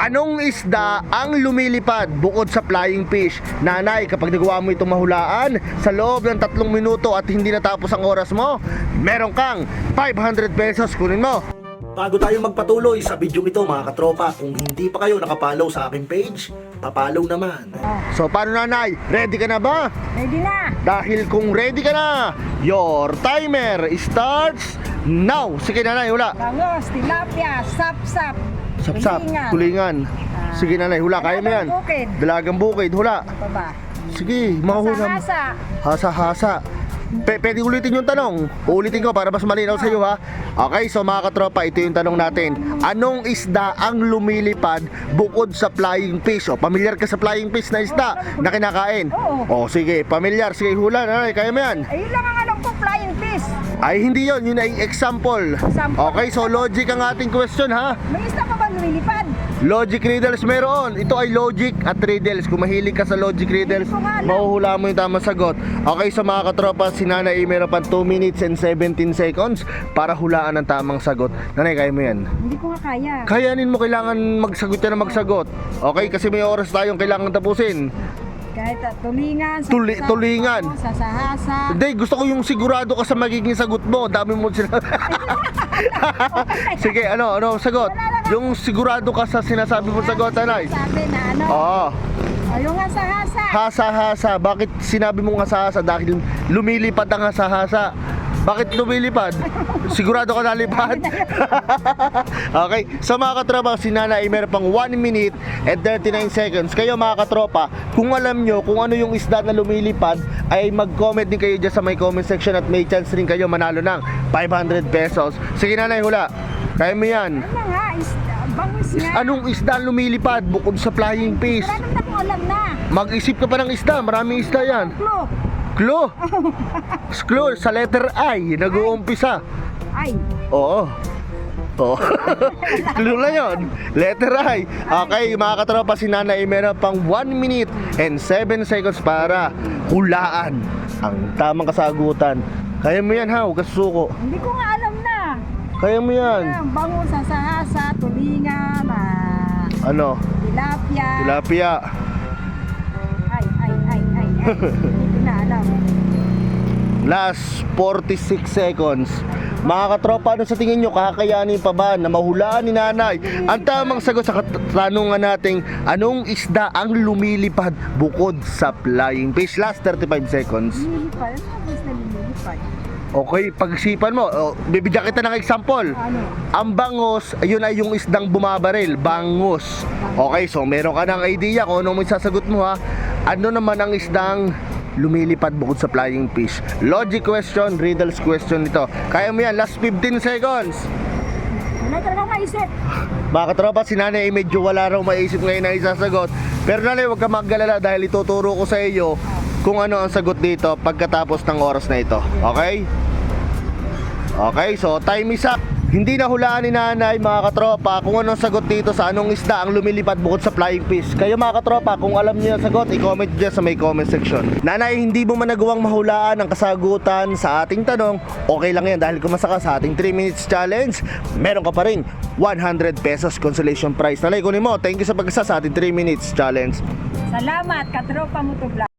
Anong isda ang lumilipad bukod sa flying fish? Nanay, kapag nagawa mo itong mahulaan sa loob ng tatlong minuto at hindi natapos ang oras mo, meron kang 500 pesos kunin mo. Bago tayo magpatuloy sa video ito mga katropa, kung hindi pa kayo nakapollow sa aking page, papollow naman. So paano nanay? Ready ka na ba? Ready na. Dahil kung ready ka na, your timer starts now. Sige nanay, hula. Bangos, tilapia, sap-sap. Sapsap, tulingan. kulingan. Sige nanay, hula. Kaya mo yan. Dalagang bukid. Dalagang bukid, hula. Ano pa ba? Sige, makahula. mo. Hasa-hasa. Hasa-hasa. P- pwede ulitin yung tanong. Uulitin ko para mas malinaw sa iyo ha. Okay, so mga katropa, ito yung tanong natin. Anong isda ang lumilipad bukod sa flying fish? O, pamilyar ka sa flying fish na isda na kinakain? Oo. O, sige, pamilyar. Sige, hula. Nanay, kaya mo yan. Ayun lang ang alam ko, flying fish. Ay, hindi yon Yun ay example. Example. Okay, so logic ang ating question ha. May isda pa lumilipad? Logic riddles meron. Ito ay logic at riddles. Kung mahilig ka sa logic riddles, mahuhula mo yung tamang sagot. Okay, so mga katropa, si Nanay meron pa 2 minutes and 17 seconds para hulaan ang tamang sagot. Nanay, kaya mo yan. Hindi ko nga kaya. Kayanin mo kailangan magsagot yan na magsagot. Okay, kasi may oras tayong kailangan tapusin. Kahit tulingan, Tuli- sapsap, tulingan. bangos, Sasahasa. Hindi, gusto ko yung sigurado ka sa magiging sagot mo. Dami mo sila. Sige, ano, ano, sagot? Yung sigurado ka sa sinasabi mo sagot, Nanay. Sabi na ano? Oo. Ayun nga sa hasa. Hasa-hasa. Bakit sinabi mong hasa-hasa? Dahil lumilipad ang hasa-hasa. Bakit lumilipad? Sigurado ka nalipad? okay. So mga katropa, si Nana ay meron pang 1 minute and 39 seconds. Kayo mga katropa, kung alam nyo kung ano yung isda na lumilipad, ay mag-comment din kayo dyan sa may comment section at may chance rin kayo manalo ng 500 pesos. Sige Nanay, hula. Kaya mo yan. Ano nga, isda, bangus nga. anong isda ang lumilipad bukod sa flying fish? Wala naman akong alam na. Mag-isip ka pa ng isda, maraming isda yan. Klo. Clue. Clue sa letter I, nag-uumpisa. Ay, Oo. Oo. Clue na yon. Letter I. Okay, mga katropa, si Nana ay meron pang 1 minute and 7 seconds para hulaan ang tamang kasagutan. Kaya mo yan ha, huwag ka susuko. hindi ko nga. Kaya mo yan. Ah, Bangus, sasahasa, tulingan, ah, Ano? tilapia. Tilapia. Ay, ay, ay, ay, ay. Hindi na alam. Last 46 seconds. Mga katropa, ano sa tingin nyo, kakayanin pa ba na mahulaan ni nanay? Ang tamang sagot sa katanungan nating, anong isda ang lumilipad bukod sa flying fish? Last 35 seconds. Lumilipad. Ano ang lumilipad? Okay, pag-isipan mo. Oh, bibigyan kita ng example. Ano? Ang bangos, ayun ay yung isdang bumabaril, bangus. Okay, so meron ka ng idea kung ano mo sasagot mo ha. Ano naman ang isdang lumilipad bukod sa flying fish? Logic question, riddles question ito. Kaya mo yan, last 15 seconds. Wala talaga maisip. Mga katropa, si nanay ay medyo wala raw maisip ngayon na isasagot. Pero nanay, huwag ka maggalala dahil ituturo ko sa iyo kung ano ang sagot dito pagkatapos ng oras na ito. Okay? Okay, so time is up. Hindi na hulaan ni nanay mga katropa kung anong sagot dito sa anong isda ang lumilipad bukod sa flying fish. Kayo mga katropa, kung alam niyo ang sagot, i-comment dyan sa may comment section. Nanay, hindi mo man nagawang mahulaan ang kasagutan sa ating tanong, okay lang yan dahil kumasa ka sa ating 3 minutes challenge, meron ka pa rin 100 pesos consolation prize. Nanay, kunin mo. Thank you sa pagkasa sa ating 3 minutes challenge. Salamat, katropa mo to vlog.